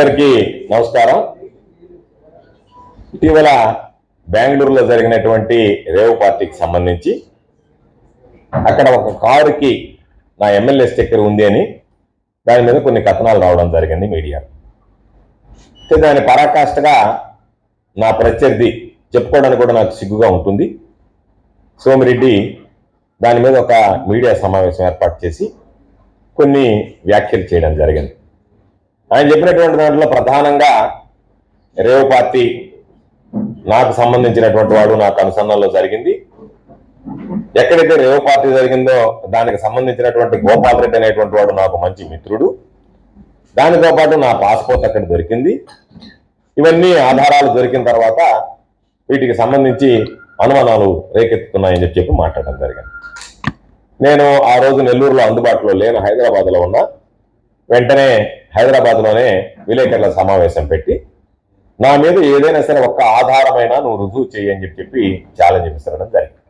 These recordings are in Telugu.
అందరికీ నమస్కారం. ఇటీవల బెంగళూరులో జరిగినటువంటి రేవ్ పార్టీకి సంబంధించి అక్కడ ఒక కారుకి నా ఎమ్మెల్యే స్టిక్కర్ ఉంది అని దాని మీద కొన్ని కథనాలు రావడం జరిగింది మీడియా. దాని పరాకాష్ఠగా నా ప్రత్యర్థి చెప్పుకోవడానికి కూడా నాకు సిగ్గుగా ఉంటుంది. సోమిరెడ్డి దాని మీద ఒక మీడియా సమావేశం ఏర్పాటు చేసి కొన్ని వ్యాఖ్యలు చేయడం జరిగింది. ఆయన చెప్పినటువంటి దాంట్లో ప్రధానంగా రేవ్ పార్టీ నాకు సంబంధించినటువంటి వాడు నాకు అనుసంధానంలో జరిగింది. ఎక్కడైతే రేవ్ పార్టీ జరిగిందో దానికి సంబంధించినటువంటి గోపాల్ రెడ్డి అనేటువంటి వాడు నాకు మంచి మిత్రుడు. దానితో పాటు నా పాస్పోర్ట్ అక్కడ దొరికింది. ఇవన్నీ ఆధారాలు దొరికిన తర్వాత వీటికి సంబంధించి అనుమానాలు రేకెత్తుతున్నాయని చెప్పి మాట్లాడడం జరిగింది. నేను ఆ రోజు నెల్లూరులో అందుబాటులో లేను హైదరాబాద్లో ఉన్నా వెంటనే హైదరాబాద్లోనే విలేకరుల సమావేశం పెట్టి నా మీద ఏదైనా సరే ఒక్క ఆధారమైన నువ్వు రుజువు చేయని చెప్పి చెప్పి ఛాలెంజ్ విసరడం జరిగింది.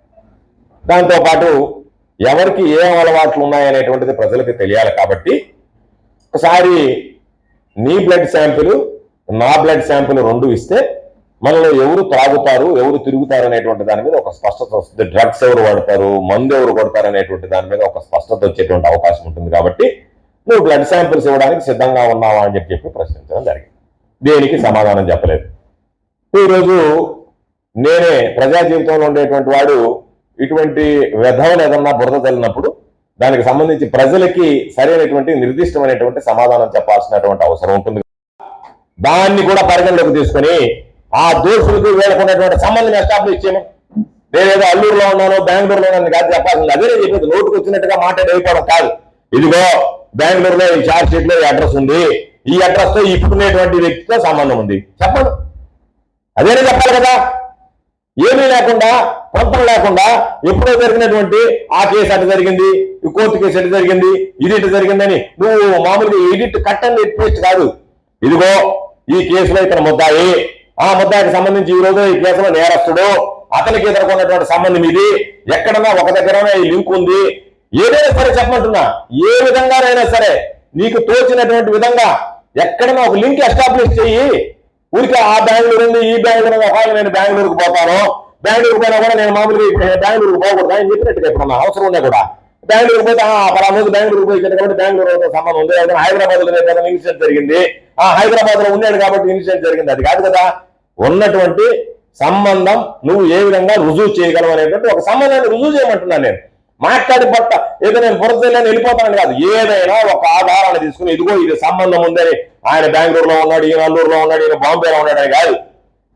దాంతోపాటు ఎవరికి ఏ అలవాట్లు ఉన్నాయనేటువంటిది ప్రజలకు తెలియాలి కాబట్టి ఒకసారి నీ బ్లడ్ శాంపిల్ నా బ్లడ్ శాంపిల్ రెండు ఇస్తే మనలో ఎవరు తాగుతారు ఎవరు తిరుగుతారు అనేటువంటి దాని మీద ఒక స్పష్టత వస్తుంది. డ్రగ్స్ ఎవరు వాడతారు మందు ఎవరు కొడతారు అనేటువంటి దాని మీద ఒక స్పష్టత వచ్చేటువంటి అవకాశం ఉంటుంది కాబట్టి నువ్వు బ్లడ్ శాంపిల్స్ ఇవ్వడానికి సిద్ధంగా ఉన్నావా అని చెప్పి ప్రశ్నించడం జరిగింది. దేనికి సమాధానం చెప్పలేదు. ఈరోజు నేనే ప్రజా జీవితంలో ఉండేటువంటి వాడు ఇటువంటి వ్యధవలు ఏదన్నా బురద తల్లినప్పుడు దానికి సంబంధించి ప్రజలకి సరైనటువంటి నిర్దిష్టమైనటువంటి సమాధానం చెప్పాల్సినటువంటి అవసరం ఉంటుంది. దాన్ని కూడా పరిగణలోకి తీసుకొని ఆ దోషులకు వేడుకున్నటువంటి సంబంధం ఎస్టాబ్లిష్ చేయను నేనేదో అల్లూరులో ఉన్నాను బెంగళూరులో ఉన్నాను కాదు చెప్పాల్సింది. అదే చెప్పేది. నోటుకు వచ్చినట్టుగా మాట్లాడేయడం కాదు. ఇదిగో బెంగళూరులో ఈ చార్జ్ షీట్లో ఈ అడ్రస్ ఉంది. ఈ అడ్రస్తో ఇప్పుడున్నటువంటి వ్యక్తితో సంబంధం ఉంది. చెప్పండి. అదేనే చెప్పాలి కదా. ఏమీ లేకుండా పొంతం లేకుండా ఎప్పుడో జరిగినటువంటి ఆ కేసు అటు జరిగింది ఈ కోర్టు కేసు అటు జరిగింది ఇది ఇటు జరిగిందని నువ్వు మామూలుగా ఎడిట్ కట్ అండ్ పేస్ట్ కాదు. ఇదిగో ఈ కేసులో ఇతను ముద్దాయి. ఆ ముద్దాయికి సంబంధించి ఈ రోజు ఈ కేసులో నేరస్తుడు. అతనికి ఎదుర్కొన్నటువంటి సంబంధం ఇది. ఎక్కడన్నా ఒక దగ్గరనే ఈ లింక్ ఉంది. ఏదైనా సరే చెప్పమంటున్నా ఏ విధంగానైనా సరే నీకు తోచినటువంటి విధంగా ఎక్కడైనా ఒక లింక్ ఎస్టాబ్లిష్ చెయ్యి ఊరికే ఆ బెంగళూరు ఉంది ఈ బెంగళూరు ఒకవేళ నేను బెంగళూరుకు పోతాను. బెంగళూరు పోయినా కూడా నేను మామూలుగా బెంగళూరుకు పోకూడదు. అని చెప్పినట్టుగా ఇప్పుడు నా అవసరం ఉన్నా కూడా? బెంగళూరు పోతే ఆ పలానా రోజు బెంగళూరు పోయింది కాబట్టి బెంగళూరు సంబంధం ఉంది. లేదా హైదరాబాద్లో ఏదైనా ఇన్సిడెంట్ జరిగింది. ఆ హైదరాబాద్లో ఉన్నాడు కాబట్టి ఇన్సిడెంట్ జరిగింది. అది కాదు కదా. ఉన్నటువంటి సంబంధం నువ్వు ఏ విధంగా రుజువు చేయగలవు అనేటువంటి ఒక సంబంధాన్ని రుజువు చేయమంటున్నాను నేను. మాట్లాడి పట్ట ఏదో నేను బురదలని వెళ్ళిపోతానని కాదు. ఏదైనా ఒక ఆధారాన్ని తీసుకుని ఇదిగో ఇది సంబంధం ఉందని ఆయన బెంగళూరులో ఉన్నాడు ఈయన అల్లూరులో ఉన్నాడు ఈయన బాంబేలో ఉన్నాడని కాదు.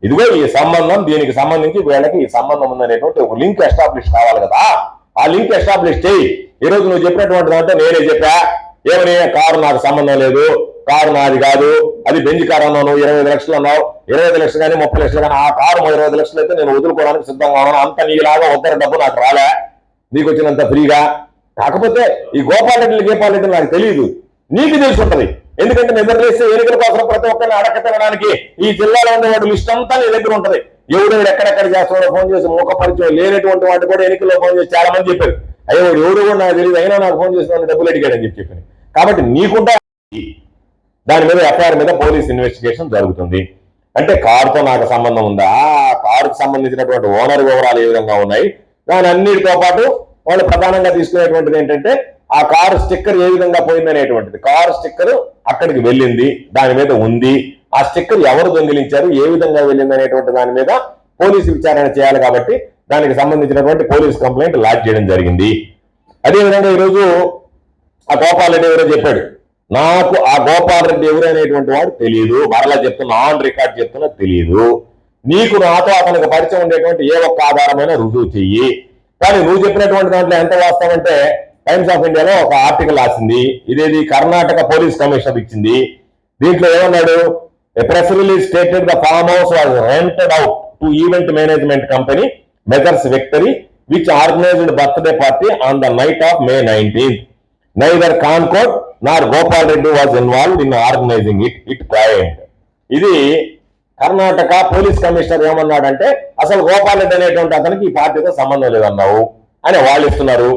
ఇదిగో ఈ సంబంధం దీనికి సంబంధించి వీళ్ళకి ఈ సంబంధం ఉందనేటువంటి ఒక లింక్ ఎస్టాబ్లిష్ కావాలి కదా. ఆ లింక్ ఎస్టాబ్లిష్ చేయి. ఈ రోజు నువ్వు చెప్పినటువంటి దాంట్లో నేనే చెప్పా. ఏమని? కారు నాకు సంబంధం లేదు. కారు నాది కాదు. అది బెంజ్ కారు అన్నావు నువ్వు ఇరవై ఐదు లక్షలు అన్నావు. ఇరవై ఐదు లక్షలు కానీ ముప్పై లక్షలు కానీ ఆ కారు ఇరవై ఐదు లక్షలు అయితే నేను వదులుకోవడానికి సిద్ధంగా ఉన్నాను. అంత నీలాగా ఉత్తర డబ్బు నాకు రాలే. నీకు వచ్చినంత ఫ్రీగా? కాకపోతే ఈ గోపాల్ రెడ్డి గోపాల్ రెడ్డి నాకు తెలియదు నీకు తెలిసి ఉంటది ఎందుకంటే నిద్రలేస్తే ఎన్నికల కోసం ప్రతి ఒక్కరిని అడక తినడానికి ఈ జిల్లాలో ఉండేవాడు లిస్ట్ అంతా నీ దగ్గర ఉంటది. ఎవడు ఎక్కడెక్కడ చేస్తున్నాడో ఫోన్ చేసి ముఖ పరిచయం లేనటువంటి వాటి కూడా ఎన్నికల్లో ఫోన్ చేసి చాలా మంది చెప్పారు. అయ్యో ఎవడు కూడా నాకు తెలియదు అయినా నాకు ఫోన్ చేసిన వాడిని డబ్బులు అడిగాడని చెప్పి చెప్పాను. కాబట్టి నీకుంటా దాని మీద ఎఫ్ఐఆర్ మీద పోలీస్ ఇన్వెస్టిగేషన్ జరుగుతుంది. అంటే కారుతో నాకు సంబంధం ఉందా? ఆ కారుకు సంబంధించినటువంటి ఓనర్ వివరాలు ఏ విధంగా ఉన్నాయి? దాని అన్నిటితో పాటు వాళ్ళు ప్రధానంగా తీసుకునేటువంటిది ఏంటంటే ఆ కారు స్టిక్కర్ ఏ విధంగా పోయిందనేటువంటిది కారు స్టిక్కర్ అక్కడికి వెళ్ళింది దాని మీద ఉంది. ఆ స్టిక్కర్ ఎవరు దొంగిలించారు ఏ విధంగా వెళ్ళింది అనేటువంటి దాని మీద పోలీసు విచారణ చేయాలి కాబట్టి దానికి సంబంధించినటువంటి పోలీస్ కంప్లైంట్ లాడ్జ్ చేయడం జరిగింది. అదేవిధంగా ఈరోజు ఆ గోపాల్ రెడ్డి ఎవరో చెప్పాడు నాకు ఆ గోపాల్ రెడ్డి ఎవరు అనేటువంటి వాడు తెలియదు మరలా చెప్తున్నా ఆన్ రికార్డ్ చెప్తున్నా తెలియదు నీకు నాతో అతనికి పరిచయం ఉండేటువంటి ఏ ఒక్క ఆధారమైన రుజువు చెయ్యి. కానీ నువ్వు చెప్పినటువంటి దాంట్లో ఎంత వాస్తవంటే టైమ్స్ ఆఫ్ ఇండియాలో ఒక ఆర్టికల్ రాసింది. ఇదేది కర్ణాటక పోలీస్ కమిషనర్ ఇచ్చింది. దీంట్లో ఏమన్నాడు? Press release stated the farm house was rented out to event management company Mothers Victory which organized birthday party on the night of May nineteenth neither కాన్కోట్ nor Gopal Reddy was involved in organizing it it client ఇది కర్ణాటక పోలీస్ కమిషనర్ ఏమన్నాడంటే అసలు గోపాల్ రెడ్డి అనేటువంటి అతనికి ఈ పార్టీతో సంబంధం లేదన్నావు అని వాళ్ళు ఇస్తున్నారు.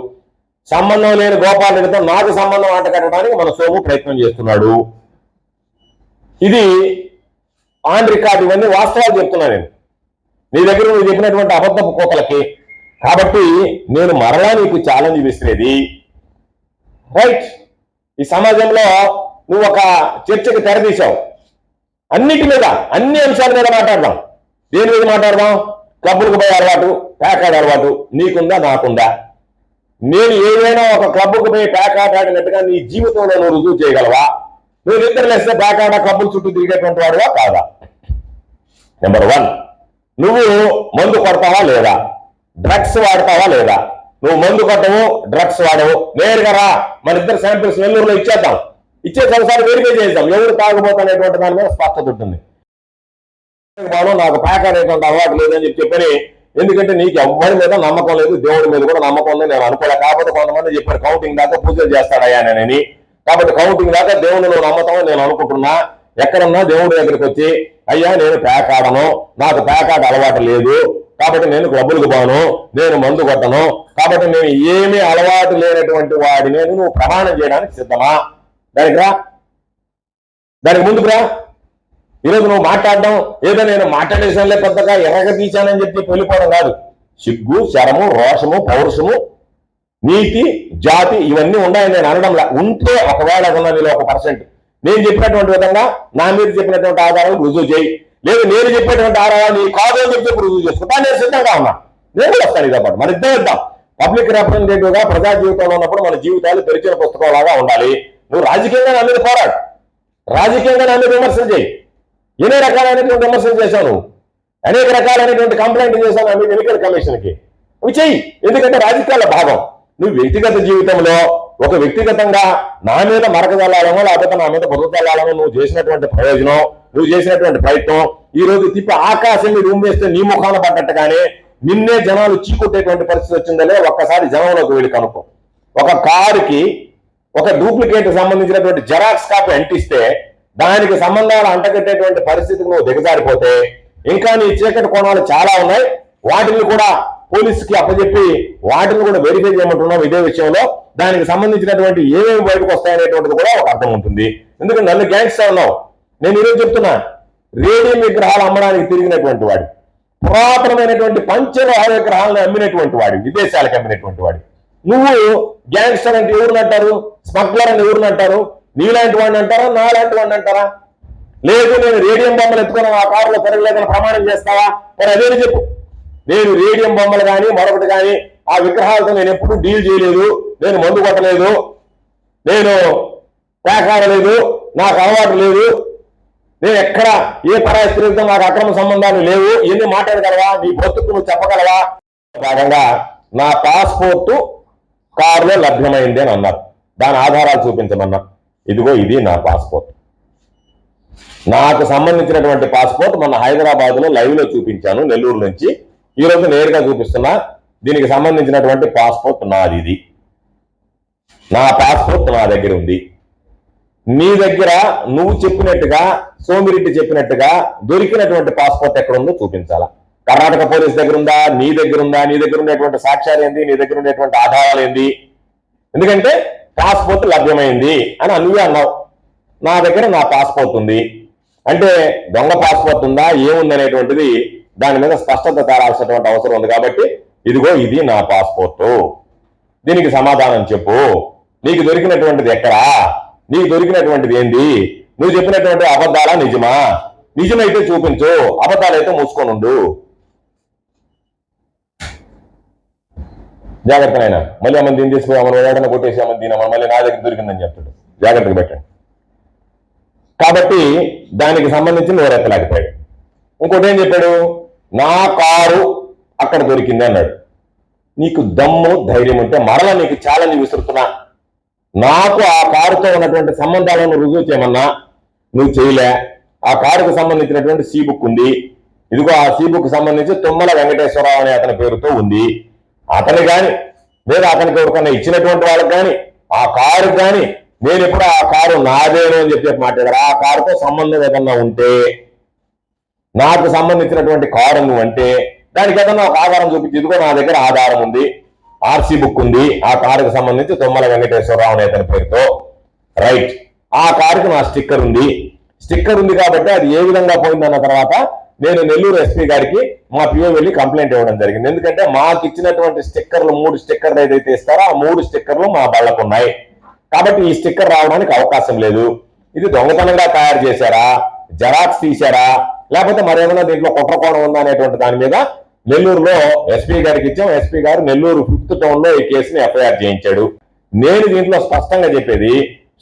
సంబంధం లేని గోపాల్ రెడ్డితో నాకు సంబంధం ఆట కట్టడానికి మన సోము ప్రయత్నం చేస్తున్నాడు. ఇది ఆన్ రికార్డు ఇవన్నీ వాస్తవాలు చెప్తున్నా నేను. నీ దగ్గర నువ్వు చెప్పినటువంటి అబద్ధపు కోతలకి. కాబట్టి నేను మరలా నీకు ఛాలెంజ్ విసిరేది రైట్ ఈ సమాజంలో నువ్వు ఒక చర్చకు తెరదీశావు. అన్నిటి మీద అన్ని అంశాల మీద మాట్లాడదాం. దేని మీద మాట్లాడదాం? క్లబ్బులకు పోయే అలవాటు ప్యాకాడ్ అలవాటు నీకుందా నాకుందా? నేను ఏదైనా ఒక క్లబ్కు పోయి ప్యాకాట్ ఆడినట్టుగా నీ జీవితంలో నువ్వు రుజువు చేయగలవా? నువ్వు నిద్ర ప్యాక్ ప్యాకాట క్లబ్బుల చుట్టూ తిరిగేటువంటి వాడువా కాదా? నెంబర్ వన్ నువ్వు మందు కొడతావా లేదా? డ్రగ్స్ వాడతావా లేదా? నువ్వు మందు కొట్టవు డ్రగ్స్ వాడవు. నేరుగా రా మన ఇద్దరు శాంపిల్స్ నెల్లూరులో ఇచ్చేద్దాం. ఇచ్చేసి ఒకసారి వెరిఫై చేద్దాం ఎవరు తాగుబోతున్నటువంటి దాని మీద స్పష్టత ఉంటుంది. బాబు నాకు ప్యాక్ అనేటువంటి అలవాటు లేదని చెప్పి చెప్పని ఎందుకంటే నీకు ఎవ్వరి మీద నమ్మకం లేదు దేవుడి మీద కూడా నమ్మకం ఉంది నేను అనుకోలే. కాకపోతే కొంతమంది చెప్పారు కౌంటింగ్ దాకా పూజలు చేస్తాడయ్యా నేనని కాబట్టి కౌంటింగ్ దాకా దేవుడిని నువ్వు నమ్మతామని నేను అనుకుంటున్నా. ఎక్కడున్నా దేవుడి దగ్గరికి వచ్చి అయ్యా నేను ప్యాక్ ఆడను. నాకు ప్యాక్ ఆట అలవాటు లేదు. కాబట్టి నేను క్లబ్బులకు పోను. నేను మందు కొట్టను. కాబట్టి నేను ఏమీ అలవాటు లేనటువంటి వాడిని నువ్వు ప్రమాణం చేయడానికి సిద్ధమా? దానికి రా. దానికి ముందుకు రా. ఈరోజు నువ్వు మాట్లాడడం ఏదో నేను మాట్లాడేసానులే పెద్దగా ఎర్రగా తీశానని చెప్పి వెళ్ళిపోవడం కాదు. సిగ్గు శరము రోషము పౌరుషము నీతి జాతి ఇవన్నీ ఉన్నాయని నేను అనడంలా. ఉంటే ఒకవేళ ఉన్న నీలో ఒక పర్సెంట్. నేను చెప్పినటువంటి విధంగా నా మీద చెప్పినటువంటి ఆధారాలు రుజువు చేయి. లేదు నేను చెప్పినటువంటి ఆధారాలు నీ కాదు అని చెప్పి రుజువు చేసుకుంటా నేను సిద్ధంగా ఉన్నా. నేను కూడా వస్తాను ఇదే పాటు. మన ఇద్దరు ఇద్దాం. పబ్లిక్ రిప్రజెంటేటివ్గా ప్రజా జీవితంలో ఉన్నప్పుడు మన జీవితాలు తెరిచిన పుస్తకం లాగా ఉండాలి. నువ్వు రాజకీయంగా నా మీద పోరాడు. రాజకీయంగా నా మీద విమర్శలు చేయి. ఎన్ని రకాలైనటువంటి విమర్శలు చేశాను? అనేక రకాలైనటువంటి కంప్లైంట్ నా మీద ఎన్నికల కమిషన్కి నువ్వు చెయ్యి. ఎందుకంటే రాజకీయాల భాగం. నువ్వు వ్యక్తిగత జీవితంలో ఒక వ్యక్తిగతంగా నా మీద మరక చల్లాలనో లేకపోతే నా మీద బురద చల్లాలనో నువ్వు చేసినటువంటి ప్రయోజనం నువ్వు చేసినటువంటి ప్రయత్నం ఈ రోజు తిప్పి ఆకాశం మీద ఉమ్మేస్తే నీ ముఖాన పడ్డట్టుగానే నిన్నే జనాలు చీకొట్టేటువంటి పరిస్థితి వచ్చిందలే ఒక్కసారి జనంలోకి వెళ్ళి కనుక్కో. ఒక కారుకి ఒక డూప్లికేట్ సంబంధించినటువంటి జెరాక్స్ కాపీ అంటిస్తే దానికి సంబంధాలు అంటగట్టేటువంటి పరిస్థితికి నువ్వు దిగజారిపోతే ఇంకా నీ చీకటి కోణాలు చాలా ఉన్నాయి. వాటిని కూడా పోలీసుకి అప్పచెప్పి వాటిని కూడా వెరిఫై చేయమంటున్నాం ఇదే విషయంలో. దానికి సంబంధించినటువంటి ఏమేమి బయటకు వస్తాయనేటువంటిది కూడా ఒక అర్థం ఉంటుంది. ఎందుకంటే నన్ను గ్యాంగ్స్టర్ ఉన్నావు నేను ఈరోజు చెప్తున్నా. రేడియం విగ్రహాలు అమ్మడానికి తిరిగినటువంటి వాడు. పురాతనమైనటువంటి పంచలోహ విగ్రహాలను అమ్మినటువంటి వాడు. విదేశాలకు అమ్మినటువంటి వాడు. నువ్వు గ్యాంగ్స్టర్ అంటే ఎవరిని అంటారు? స్మగ్లర్ అని ఎవరిని అంటారు? నీలాంటి వాడిని అంటారా? నాలాంటి వాడిని అంటారా? లేదు నేను రేడియం బొమ్మలు ఎత్తుకుని ఆ కారులో తిరగలేదని ప్రమాణం చేస్తావా? మరి అదే చెప్పు. నేను రేడియం బొమ్మలు కానీ మరొకటి కానీ ఆ విగ్రహాలతో నేను ఎప్పుడు డీల్ చేయలేదు. నేను మందు కొట్టలేదు. నేను పేకాడలేదు. నాకు అలవాటు లేదు. నేను ఎక్కడ ఏ పరాయి స్త్రీలతో నాకు అక్రమ సంబంధాలు లేవు. ఎన్ని మాట్లాడగలవా నీ బతుకు నువ్వు చెప్పగలవా? భాగంగా నా పాస్పోర్టు కారులో లభ్యమైంది అని అన్నారు. దాని ఆధారాలు చూపించమన్నా ఇదిగో ఇది నా పాస్పోర్ట్. నాకు సంబంధించినటువంటి పాస్పోర్ట్ మన హైదరాబాద్లో లైవ్లో చూపించాను నెల్లూరు నుంచి. ఈ రోజు నేరుగా చూపిస్తున్నా దీనికి సంబంధించినటువంటి పాస్పోర్ట్ నాది ఇది నా పాస్పోర్ట్ నా దగ్గర ఉంది. నీ దగ్గర నువ్వు చెప్పినట్టుగా సోమిరెడ్డి చెప్పినట్టుగా దొరికినటువంటి పాస్పోర్ట్ ఎక్కడ ఉందో చూపించాలా? కర్ణాటక పోలీస్ దగ్గర ఉందా నీ దగ్గర ఉందా నీ దగ్గర ఉండేటువంటి సాక్ష్యాలు ఏంది? నీ దగ్గర ఉండేటువంటి ఆధారాలు ఏంది? ఎందుకంటే పాస్పోర్ట్ లభ్యమైంది అని నువ్వే అన్నావు. నా దగ్గర నా పాస్పోర్ట్ ఉంది. అంటే దొంగ పాస్పోర్ట్ ఉందా? ఏముంది అనేటువంటిది దాని మీద స్పష్టత తేరాల్సినటువంటి అవసరం ఉంది కాబట్టి ఇదిగో ఇది నా పాస్పోర్టు దీనికి సమాధానం చెప్పు. నీకు దొరికినటువంటిది ఎక్కడా? నీకు దొరికినటువంటిది ఏంది? నువ్వు చెప్పినటువంటి అబద్ధాలా నిజమా? నిజమైతే చూపించు. అబద్ధాలైతే మూసుకొని ఉండు జాగ్రత్త ఆయన మళ్ళీ అమ్మని దీన్ని తీసుకుని అమ్మని ఏదైనా కొట్టేసి అమ్మని దీని మళ్ళీ నా దగ్గర దొరికిందని చెప్తాడు. జాగ్రత్తగా పెట్టండి. కాబట్టి దానికి సంబంధించి నువ్వు రెక్కలేకపోయాడు ఇంకోటి ఏం చెప్పాడు? నా కారు అక్కడ దొరికింది అన్నాడు. నీకు దమ్ము ధైర్యం ఉంటే మరలా నీకు ఛాలెంజ్ విసురుతున్నా. నాకు ఆ కారుతో ఉన్నటువంటి సంబంధాలను రుజువు చేయమన్నా నువ్వు చేయలే. ఆ కారుకు సంబంధించినటువంటి సీ బుక్ ఉంది. ఇదిగో ఆ సీ బుక్ సంబంధించి తుమ్మల వెంకటేశ్వరరావు అనే అతని పేరుతో ఉంది. అతని కానీ లేదా అతనికి ఎవరికన్నా ఇచ్చినటువంటి వాళ్ళకి కానీ ఆ కారు కానీ నేను ఎప్పుడు ఆ కారు నాదేను అని చెప్పి మాట్లాడారు ఆ కారుతో సంబంధం ఏదన్నా ఉంటే నాకు సంబంధించినటువంటి కారు నువ్వు అంటే దానికి ఏదన్నా ఒక ఆధారం చూపించి ఇదిగో నా దగ్గర ఆధారం ఉంది ఆర్సీ బుక్ ఉంది ఆ కారుకు సంబంధించి తొమ్మల వెంకటేశ్వరరావు అనే అతని పేరుతో రైట్ ఆ కారుకు నా స్టిక్కర్ ఉంది స్టిక్కర్ ఉంది కాబట్టి అది ఏ విధంగా పోయిందన్న తర్వాత నేను నెల్లూరు ఎస్పీ గారికి మా పిఓ వెళ్ళి కంప్లైంట్ ఇవ్వడం జరిగింది. ఎందుకంటే మాకు ఇచ్చినటువంటి స్టిక్కర్లు మూడు స్టిక్కర్లు ఏదైతే ఇస్తారో ఆ మూడు స్టిక్కర్లు మా బళ్ళకు ఉన్నాయి. కాబట్టి ఈ స్టిక్కర్ రావడానికి అవకాశం లేదు. ఇది దొంగతనంగా తయారు చేశారా? జరాక్స్ తీశారా? లేకపోతే మరేమైనా దీంట్లో కుట్రకోణం ఉందా అనేటువంటి దాని మీద నెల్లూరులో ఎస్పీ గారికి ఇచ్చాం. ఎస్పీ గారు నెల్లూరు ఫిఫ్త్ టౌన్లో ఈ కేసుని ఎఫ్ఐఆర్ చేయించాడు. నేను దీంట్లో స్పష్టంగా చెప్పేది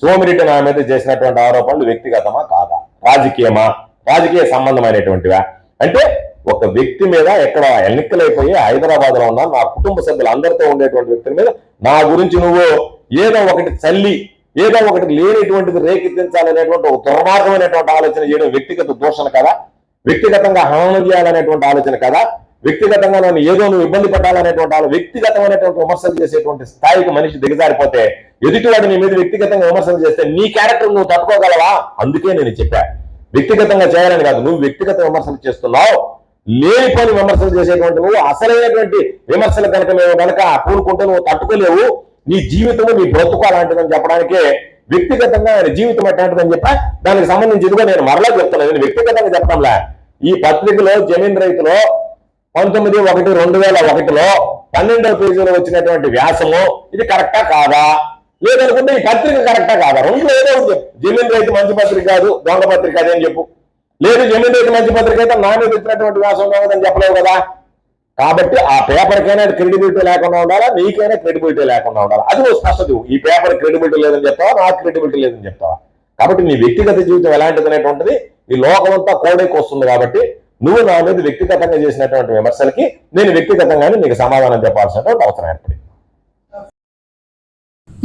సోమిరెడ్డి నా మీద చేసినటువంటి ఆరోపణలు వ్యక్తిగతమా కాదా? రాజకీయమా? రాజకీయ సంబంధమైనటువంటివా? అంటే ఒక వ్యక్తి మీద ఎక్కడ ఎన్నికలైపోయి హైదరాబాద్లో ఉన్న నా కుటుంబ సభ్యులు అందరితో ఉండేటువంటి వ్యక్తుల మీద నా గురించి నువ్వు ఏదో ఒకటి చల్లి ఏదో ఒకటి లేనిటువంటిది రేకెత్తించాలనేటువంటి ఒక దుర్మార్గమైనటువంటి ఆలోచన చేయడం వ్యక్తిగత దూషణ కదా? వ్యక్తిగతంగా హననం చేయాలనేటువంటి ఆలోచన కదా? వ్యక్తిగతంగా నన్ను ఏదో నువ్వు ఇబ్బంది పడాలనేటువంటి ఆలో- వ్యక్తిగతమైనటువంటి విమర్శలు చేసేటువంటి స్థాయికి మనిషి దిగజారిపోతే ఎదుటివాడు నీ మీద వ్యక్తిగతంగా విమర్శలు చేస్తే నీ క్యారెక్టర్ నువ్వు తట్టుకోగలవా? అందుకే నేను చెప్పాను వ్యక్తిగతంగా చేయాలని కాదు. నువ్వు వ్యక్తిగత విమర్శలు చేస్తున్నావు. లేనిపోని విమర్శలు చేసేటువంటి నువ్వు అసలైనటువంటి విమర్శలు కనుక మేము కనుక పూనుకుంటే నువ్వు తట్టుకోలేవు. నీ జీవితము నీ బ్రతుకు అలాంటిదని చెప్పడానికే వ్యక్తిగతంగా ఆయన జీవితం అట్లాంటిదని చెప్పా. దానికి సంబంధించి ఇదిగో నేను మరలా చెప్తున్నాను నేను వ్యక్తిగతంగా చెప్పడంలా. ఈ పత్రికలో జమీన్ రైతులో పంతొమ్మిది ఒకటి రెండు వేల ఒకటిలో పన్నెండవ పేజీలో వచ్చినటువంటి వ్యాసము ఇది కరెక్టా కాదా? లేదనుకుంటే ఈ పత్రిక కరెక్టా కాదా? రెండు ఏదో ఉంది. జమీన్ రైతు మంచి పత్రిక కాదు దొంగ పత్రిక అని చెప్పు. లేదు జమీన్ రైతు మంచి పత్రిక అయితే నా మీద ఇచ్చినటువంటి వ్యాసం లేదని చెప్పలేవు కదా. కాబట్టి ఆ పేపర్కైనా క్రెడిబిలిటీ లేకుండా ఉండాలా? నీకైనా క్రెడిబిలిటీ లేకుండా ఉండాలా? అది ఓ స్పష్టత. ఈ పేపర్ క్రెడిబిలిటీ లేదని చెప్తావా? నా క్రెడిబిలిటీ లేదని చెప్తావా? కాబట్టి నీ వ్యక్తిగత జీవితం ఎలాంటిది అనేటువంటిది ఈ లోకమంతా కోడేకి వస్తుంది కాబట్టి నువ్వు నా మీద వ్యక్తిగతంగా చేసినటువంటి విమర్శలకి నేను వ్యక్తిగతంగానే నీకు సమాధానం చెప్పాల్సినటువంటి అవసరం ఏర్పడింది.